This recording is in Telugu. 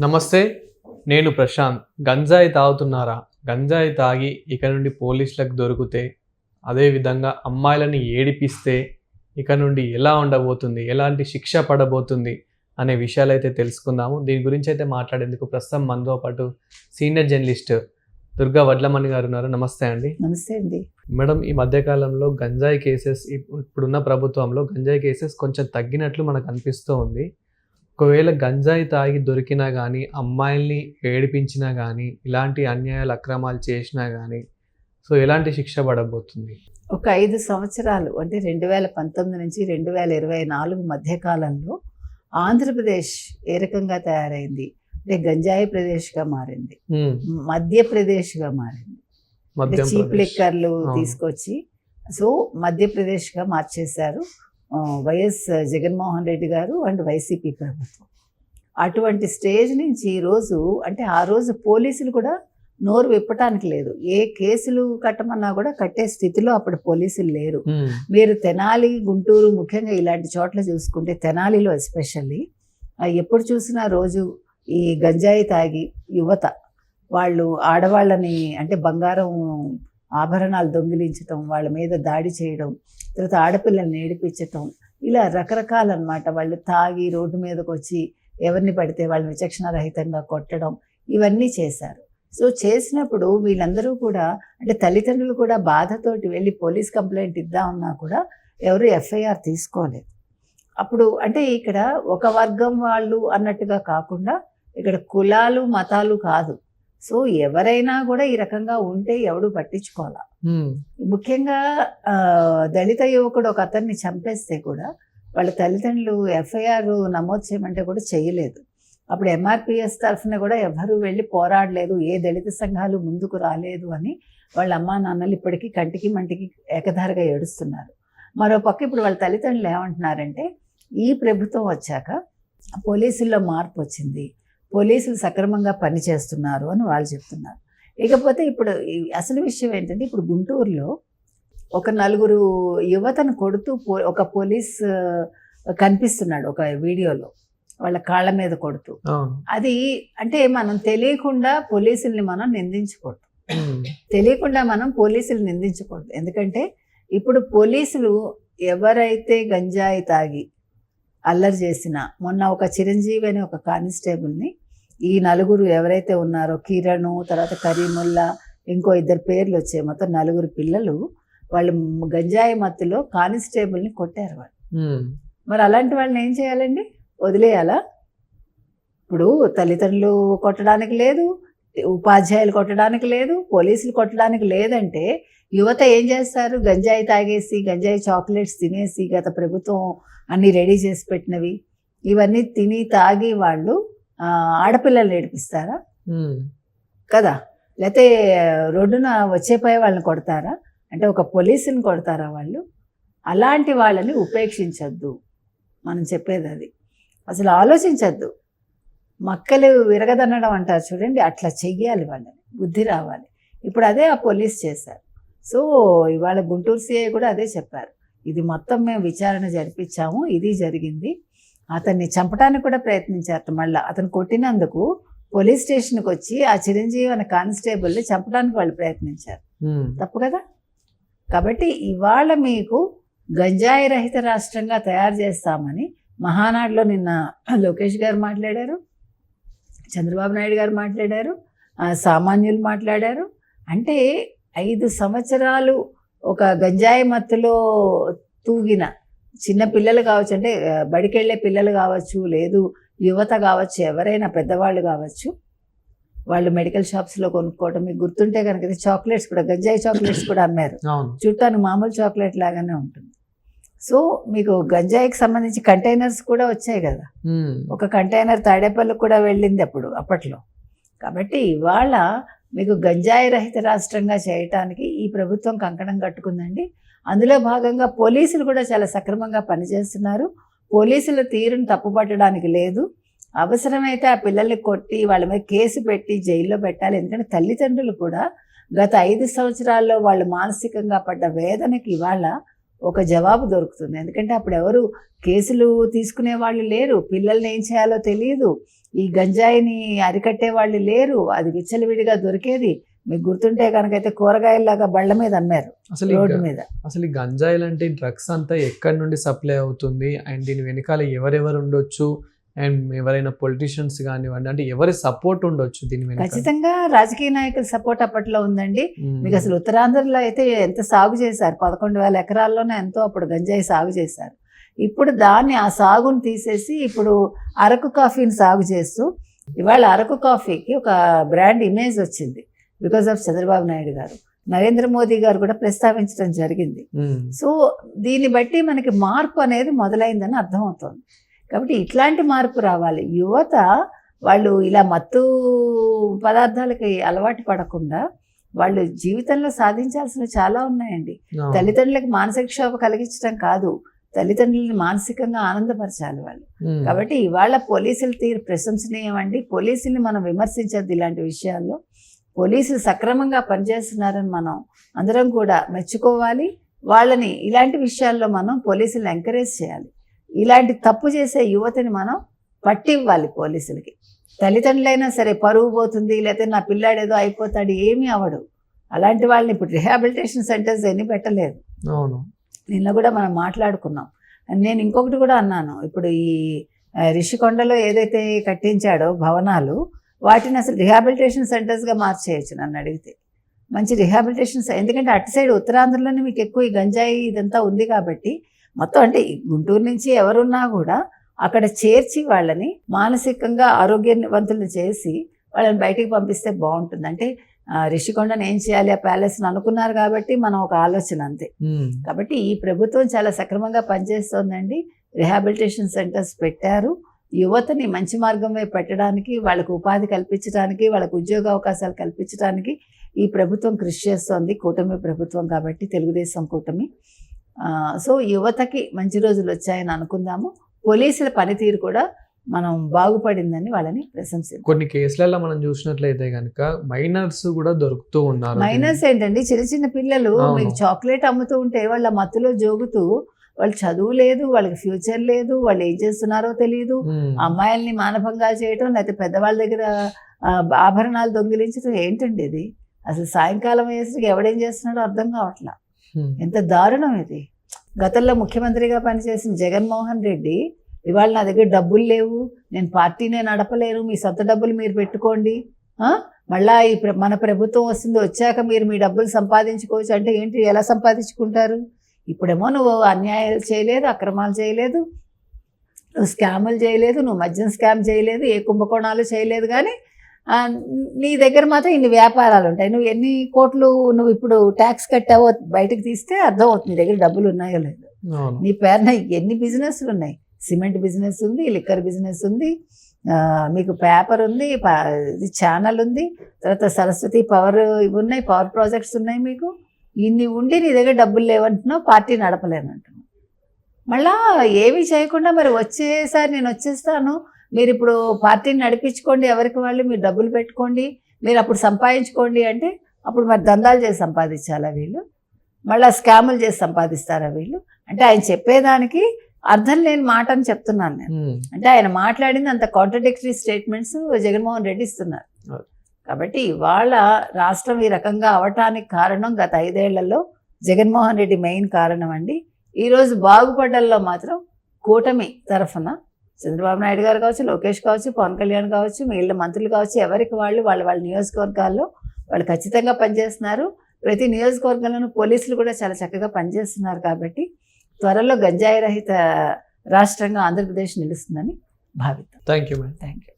నమస్తే నేను ప్రశాంత్. గంజాయి తాగుతున్నారా? గంజాయి తాగి ఇక నుండి పోలీసులకు దొరికితే అదేవిధంగా అమ్మాయిలని ఏడిపిస్తే ఇక నుండి ఎలా ఉండబోతుంది? ఎలాంటి శిక్ష పడబోతుంది? అనే విషయాలు అయితే తెలుసుకుందాము. దీని గురించి అయితే మాట్లాడేందుకు ప్రస్తుతం మనతో పాటు సీనియర్ జర్నలిస్ట్ దుర్గా వడ్లమణి గారు ఉన్నారు. నమస్తే అండి. నమస్తే అండి. మేడం ఈ మధ్యకాలంలో గంజాయి కేసెస్ ఇప్పుడున్న ప్రభుత్వంలో గంజాయి కేసెస్ కొంచెం తగ్గినట్లు మనకు అనిపిస్తూ ఉంది. ఒకవేళ గంజాయి తాగి దొరికినా కానీ అమ్మాయిల్ని ఏడిపించినా కానీ ఇలాంటి అన్యాయాలు అక్రమాలు చేసినా కానీ సో ఎలాంటి శిక్ష పడబోతుంది? ఒక ఐదు సంవత్సరాలు అంటే రెండు వేల పంతొమ్మిది నుంచి రెండు వేల ఇరవై నాలుగు మధ్య కాలంలో ఆంధ్రప్రదేశ్ ఏ రకంగా తయారైంది? అంటే గంజాయి ప్రదేశ్గా మారింది. మధ్యప్రదేశ్గా మారింది. చీప్. లిక్కర్లు. తీసుకొచ్చి సో మధ్యప్రదేశ్గా మార్చేశారు. వైఎస్ జగన్మోహన్ రెడ్డి గారు అండ్ వైసీపీ ప్రభుత్వం. అటువంటి స్టేజ్ నుంచి ఈరోజు అంటే ఆ రోజు పోలీసులు కూడా నోరు విప్పటానికి లేదు. ఏ కేసులు కట్టమన్నా కూడా కట్టే స్థితిలో అప్పుడు పోలీసులు లేరు. మీరు తెనాలి గుంటూరు ముఖ్యంగా ఇలాంటి చోట్ల చూసుకుంటే తెనాలిలో ఎస్పెషల్లీ ఎప్పుడు చూసినా రోజు ఈ గంజాయి తాగి యువత వాళ్ళు ఆడవాళ్ళని అంటే బంగారం ఆభరణాలు దొంగిలించటం వాళ్ళ మీద దాడి చేయడం తర్వాత ఆడపిల్లల్ని ఏడిపించటం. ఇలా రకరకాల అనమాట వాళ్ళు తాగి రోడ్డు మీదకి వచ్చి ఎవరిని పడితే వాళ్ళని విచక్షణారహితంగా కొట్టడం ఇవన్నీ చేశారు. సో చేసినప్పుడు వీళ్ళందరూ కూడా అంటే తల్లిదండ్రులు కూడా బాధతోటి వెళ్ళి పోలీస్ కంప్లైంట్ ఇద్దామన్నా కూడా ఎవరు ఎఫ్ఐఆర్ తీసుకోలేదు. అప్పుడు అంటే ఇక్కడ ఒక వర్గం వాళ్ళు అన్నట్టుగా కాకుండా ఇక్కడ కులాలు మతాలు కాదు. సో ఎవరైనా కూడా ఈ రకంగా ఉంటే ఎవడు పట్టించుకోవాలా. ముఖ్యంగా దళిత యువకుడు ఒక అతన్ని చంపేస్తే కూడా వాళ్ళ తల్లిదండ్రులు ఎఫ్ఐఆర్ నమోదు చేయమంటే కూడా చేయలేదు. అప్పుడు ఎంఆర్పిఎస్ తరఫున కూడా ఎవరు వెళ్ళి పోరాడలేదు ఏ దళిత సంఘాలు ముందుకు రాలేదు అని వాళ్ళ అమ్మా నాన్నలు ఇప్పటికీ కంటికి మంటికి ఏకధారగా ఏడుస్తున్నారు. మరో పక్క ఇప్పుడు వాళ్ళ తల్లిదండ్రులు ఏమంటున్నారంటే ఈ ప్రభుత్వం వచ్చాక పోలీసుల్లో మార్పు వచ్చింది. పోలీసులు సక్రమంగా పనిచేస్తున్నారు అని వాళ్ళు చెప్తున్నారు. ఇకపోతే ఇప్పుడు అసలు విషయం ఏంటంటే ఇప్పుడు గుంటూరులో ఒక నలుగురు యువతను కొడుతూ పో ఒక పోలీస్ కనిపిస్తున్నాడు ఒక వీడియోలో వాళ్ళ కాళ్ళ మీద కొడుతూ. అది అంటే మనం తెలియకుండా పోలీసుల్ని మనం నిందించకూడదు. తెలియకుండా మనం పోలీసులు నిందించకూడదు. ఎందుకంటే ఇప్పుడు పోలీసులు ఎవరైతే గంజాయి తాగి అల్లరి చేసినా మొన్న ఒక చిరంజీవి అనే ఒక కానిస్టేబుల్ని ఈ నలుగురు ఎవరైతే ఉన్నారో కిరణ్ తర్వాత కరీముల్లా ఇంకో ఇద్దరు పేర్లు వచ్చాయి. మొత్తం నలుగురు పిల్లలు వాళ్ళు గంజాయి మత్తులో కానిస్టేబుల్ని కొట్టారు వాళ్ళు. మరి అలాంటి వాళ్ళని ఏం చేయాలండి? వదిలేయాలా? ఇప్పుడు తల్లిదండ్రులు కొట్టడానికి లేదు ఉపాధ్యాయులు కొట్టడానికి లేదు పోలీసులు కొట్టడానికి లేదంటే యువత ఏం చేస్తారు? గంజాయి తాగేసి గంజాయి చాక్లెట్స్ తినేసి గత ప్రభుత్వం అన్ని రెడీ చేసి పెట్టినవి. ఇవన్నీ తిని తాగి వాళ్ళు ఆడపిల్లల్ని ఏడిపిస్తారా? కదా. లేకపోతే రోడ్డున వచ్చేపోయే వాళ్ళని కొడతారా? అంటే ఒక పోలీసుని కొడతారా వాళ్ళు? అలాంటి వాళ్ళని ఉపేక్షించద్దు. మనం చెప్పేది అది. అసలు ఆలోచించద్దు. మక్కలు విరగదన్నడం అంటారు చూడండి అట్లా చెయ్యాలి వాళ్ళని. బుద్ధి రావాలి. ఇప్పుడు అదే ఆ పోలీస్ చేశారు. సో ఇవాళ గుంటూరు సిఐ కూడా అదే చెప్పారు. ఇది మొత్తం మేము విచారణ జరిపించాము ఇది జరిగింది. అతన్ని చంపడానికి కూడా ప్రయత్నించారు మళ్ళీ. అతను కొట్టినందుకు పోలీస్ స్టేషన్కి వచ్చి ఆ చిరంజీవి అనే కానిస్టేబుల్ని చంపడానికి వాళ్ళు ప్రయత్నించారు. తప్పు కదా? కాబట్టి ఇవాళ మీకు గంజాయి రహిత రాష్ట్రంగా తయారు చేస్తామని మహానాడులో నిన్న లోకేష్ గారు మాట్లాడారు చంద్రబాబు నాయుడు గారు మాట్లాడారు సామాన్యులు మాట్లాడారు. అంటే ఐదు సంవత్సరాలు ఒక గంజాయి మత్తులో తూగిన చిన్న పిల్లలు కావచ్చు అంటే బడికెళ్ళే పిల్లలు కావచ్చు లేదు యువత కావచ్చు ఎవరైనా పెద్దవాళ్ళు కావచ్చు వాళ్ళు మెడికల్ షాప్స్లో కొనుక్కోవడం మీకు గుర్తుంటే కనుక చాక్లెట్స్ కూడా గంజాయి చాక్లెట్స్ కూడా అమ్మారు. చూడటానికి మామూలు చాక్లెట్ లాగానే ఉంటుంది. సో మీకు గంజాయికి సంబంధించి కంటైనర్స్ కూడా వచ్చాయి కదా. ఒక కంటైనర్ తాడేపల్లికి కూడా వెళ్ళింది అప్పుడు అప్పట్లో. కాబట్టి ఇవాళ మీకు గంజాయి రహిత రాష్ట్రంగా చేయటానికి ఈ ప్రభుత్వం కంకణం కట్టుకుందండి. అందులో భాగంగా పోలీసులు కూడా చాలా సక్రమంగా పనిచేస్తున్నారు. పోలీసుల తీరును తప్పుపట్టడానికి లేదు. అవసరమైతే ఆ పిల్లల్ని కొట్టి వాళ్ళ మీద కేసు పెట్టి జైల్లో పెట్టాలి. ఎందుకంటే తల్లిదండ్రులు కూడా గత ఐదు సంవత్సరాల్లో వాళ్ళు మానసికంగా పడ్డ వేదనకి ఇవాళ ఒక జవాబు దొరుకుతుంది. ఎందుకంటే అప్పుడు ఎవరు కేసులు తీసుకునే వాళ్ళు లేరు. పిల్లల్ని ఏం చేయాలో తెలియదు. ఈ గంజాయిని అరికట్టే వాళ్ళు లేరు. అది విచ్చలవిడిగా దొరికేది. మీకు గుర్తుంటే కనుకైతే కూరగాయల్లాగా బళ్ళ మీద అమ్మారు అసలు రోడ్డు మీద. అసలు ఈ గంజాయి లాంటి డ్రగ్స్ అంతా ఎక్కడి నుండి సప్లై అవుతుంది? అండ్ దీని వెనకాల ఎవరెవరు ఉండొచ్చు? అండ్ ఎవరైనా పొలిటీషియన్స్ కానివ్వండి అంటే ఎవరి సపోర్ట్ ఉండొచ్చు దీని వెనక ఖచ్చితంగా రాజకీయ నాయకుల సపోర్ట్ అప్పట్లో ఉందండి. మీకు అసలు ఉత్తరాంధ్రలో అయితే ఎంత సాగు చేశారు? పదకొండు వేల ఎకరాల్లోనే ఎంతో అప్పుడు గంజాయి సాగు చేశారు. ఇప్పుడు దాన్ని ఆ సాగుని తీసేసి ఇప్పుడు అరకు కాఫీని సాగు చేస్తూ ఇవాళ అరకు కాఫీకి ఒక బ్రాండ్ ఇమేజ్ వచ్చింది. Because of Chandrababu Naidu garu. Narendra Modi గారు కూడా ప్రస్తావించడం జరిగింది. సో దీన్ని బట్టి మనకి మార్పు అనేది మొదలైందని అర్థమవుతోంది. కాబట్టి ఇట్లాంటి మార్పు రావాలి. యువత వాళ్ళు ఇలా మత్తు పదార్థాలకి అలవాటు పడకుండా వాళ్ళు జీవితంలో సాధించాల్సినవి చాలా ఉన్నాయండి. తల్లిదండ్రులకు మానసిక క్షోభ కలిగించడం కాదు. తల్లిదండ్రులని మానసికంగా ఆనందపరచాలి వాళ్ళు. కాబట్టి ఇవాళ పోలీసుల తీరు ప్రశంసనీయం అండి. పోలీసుల్ని మనం విమర్శించద్దు ఇలాంటి విషయాల్లో. పోలీసులు సక్రమంగా పనిచేస్తున్నారని మనం అందరం కూడా మెచ్చుకోవాలి. వాళ్ళని ఇలాంటి విషయాల్లో మనం పోలీసులను ఎంకరేజ్ చేయాలి. ఇలాంటి తప్పు చేసే యువతని మనం పట్టివ్వాలి పోలీసులకి. తల్లిదండ్రులైనా సరే పరువు పోతుంది లేకపోతే నా పిల్లాడు ఏదో అయిపోతాడు ఏమీ అవడు అలాంటి వాళ్ళని ఇప్పుడు రిహాబిలిటేషన్ సెంటర్స్ ఎన్ని పెట్టలేదు. అవును. నిన్న కూడా మనం మాట్లాడుకున్నాం. నేను ఇంకొకటి కూడా అన్నాను. ఇప్పుడు ఈ రిషికొండలో ఏదైతే కట్టించాడో భవనాలు వాటిని అసలు రిహాబిలిటేషన్ సెంటర్స్గా మార్చేయచ్చు నన్ను అడిగితే. మంచి రిహాబిలిటేషన్ ఎందుకంటే అటు సైడ్ ఉత్తరాంధ్రలోనే మీకు ఎక్కువ ఈ గంజాయి ఇదంతా ఉంది కాబట్టి మొత్తం అంటే గుంటూరు నుంచి ఎవరున్నా కూడా అక్కడ చేర్చి వాళ్ళని మానసికంగా ఆరోగ్యవంతులు చేసి వాళ్ళని బయటికి పంపిస్తే బాగుంటుంది. అంటే రిషికొండను ఏం చేయాలి ఆ ప్యాలెస్ని అనుకున్నారు కాబట్టి మనం ఒక ఆలోచన అంతే. కాబట్టి ఈ ప్రభుత్వం చాలా సక్రమంగా పనిచేస్తోందండి. రిహాబిలిటేషన్ సెంటర్స్ పెట్టారు. యువతని మంచి మార్గం వైపు పెట్టడానికి వాళ్ళకు ఉపాధి కల్పించడానికి వాళ్ళకు ఉద్యోగ అవకాశాలు కల్పించడానికి ఈ ప్రభుత్వం కృషి చేస్తోంది. కూటమి ప్రభుత్వం కాబట్టి తెలుగుదేశం కూటమి. సో యువతకి మంచి రోజులు వచ్చాయని అనుకుందాము. పోలీసుల పనితీరు కూడా మనం బాగుపడిందని వాళ్ళని ప్రశంసిద్దాం. కొన్ని కేసులలో మనం చూసినట్లయితే కనుక మైనర్స్ కూడా దొరుకుతూ ఉన్నారు. మైనస్ ఏంటండి? చిన్న చిన్న పిల్లలు. మీకు చాక్లెట్ అమ్ముతూ ఉంటే వాళ్ళ మత్తులో జోగుతూ వాళ్ళు చదువు లేదు వాళ్ళకి ఫ్యూచర్ లేదు వాళ్ళు ఏం చేస్తున్నారో తెలియదు. అమ్మాయిల్ని మానభంగా చేయటం లేకపోతే పెద్దవాళ్ళ దగ్గర ఆభరణాలు దొంగిలించడం ఏంటండి ఇది? అసలు సాయంకాలం వేసరికి ఎవడేం చేస్తున్నాడో అర్థం కావట్లా. ఎంత దారుణం ఇది. గతంలో ముఖ్యమంత్రిగా పనిచేసిన జగన్మోహన్ రెడ్డి ఇవాళ నా దగ్గర డబ్బులు లేవు నేను పార్టీనే నడపలేను మీ సొంత డబ్బులు మీరు పెట్టుకోండి? మళ్ళా ఈ మన ప్రభుత్వం వస్తుంది వచ్చాక మీరు మీ డబ్బులు సంపాదించుకోవచ్చు. అంటే ఏంటి? ఎలా సంపాదించుకుంటారు? ఇప్పుడేమో నువ్వు అన్యాయాలు చేయలేదు అక్రమాలు చేయలేదు నువ్వు స్కాములు చేయలేదు నువ్వు మద్యం స్కామ్ చేయలేదు ఏ కుంభకోణాలు చేయలేదు కానీ నీ దగ్గర మాత్రం ఇన్ని వ్యాపారాలు ఉంటాయి. నువ్వు ఎన్ని కోట్లు నువ్వు ఇప్పుడు ట్యాక్స్ కట్టావో బయటకు తీస్తే అర్థం అవుతుంది నీ దగ్గర డబ్బులు ఉన్నాయో లేదు. నీ పేరున ఎన్ని బిజినెస్లు ఉన్నాయి? సిమెంట్ బిజినెస్ ఉంది లిక్కర్ బిజినెస్ ఉంది మీకు పేపర్ ఉంది ఛానల్ ఉంది తర్వాత సరస్వతి పవర్ ఇవి ఉన్నాయి పవర్ ప్రాజెక్ట్స్ ఉన్నాయి మీకు. ఇన్ని ఉండి నీ దగ్గర డబ్బులు లేవంటున్నావు పార్టీ నడపలేనంటున్నావు మళ్ళా ఏమీ చేయకుండా మరి వచ్చేసారి నేను వచ్చేస్తాను. మీరు ఇప్పుడు పార్టీని నడిపించుకోండి ఎవరికి వాళ్ళు మీరు డబ్బులు పెట్టుకోండి మీరు అప్పుడు సంపాదించుకోండి అంటే అప్పుడు మరి దందాలు చేసి సంపాదించాలా వీళ్ళు? మళ్ళీ స్కాములు చేసి సంపాదిస్తారా వీళ్ళు? అంటే ఆయన చెప్పేదానికి అర్థం లేని మాట అని చెప్తున్నాను నేను. అంటే ఆయన మాట్లాడింది అంత కాంట్రడిక్టరీ స్టేట్మెంట్స్ జగన్మోహన్ రెడ్డి ఇస్తున్నారు. కాబట్టి ఇవాళ రాష్ట్రం ఈ రకంగా అవటానికి కారణం గత ఐదేళ్ళలో జగన్మోహన్ రెడ్డి మెయిన్ కారణం అండి. ఈరోజు బాగుపడ్డల్లో మాత్రం కూటమి తరఫున చంద్రబాబు నాయుడు గారు కావచ్చు లోకేష్ కావచ్చు పవన్ కళ్యాణ్ కావచ్చు మిగిలిన మంత్రులు కావచ్చు ఎవరికి వాళ్ళు వాళ్ళ వాళ్ళ నియోజకవర్గాల్లో వాళ్ళు ఖచ్చితంగా పనిచేస్తున్నారు. ప్రతి నియోజకవర్గంలోనూ పోలీసులు కూడా చాలా చక్కగా పనిచేస్తున్నారు కాబట్టి త్వరలో గంజాయి రహిత రాష్ట్రంగా ఆంధ్రప్రదేశ్ నిలుస్తుందని భావిద్దాం. Thank you thank you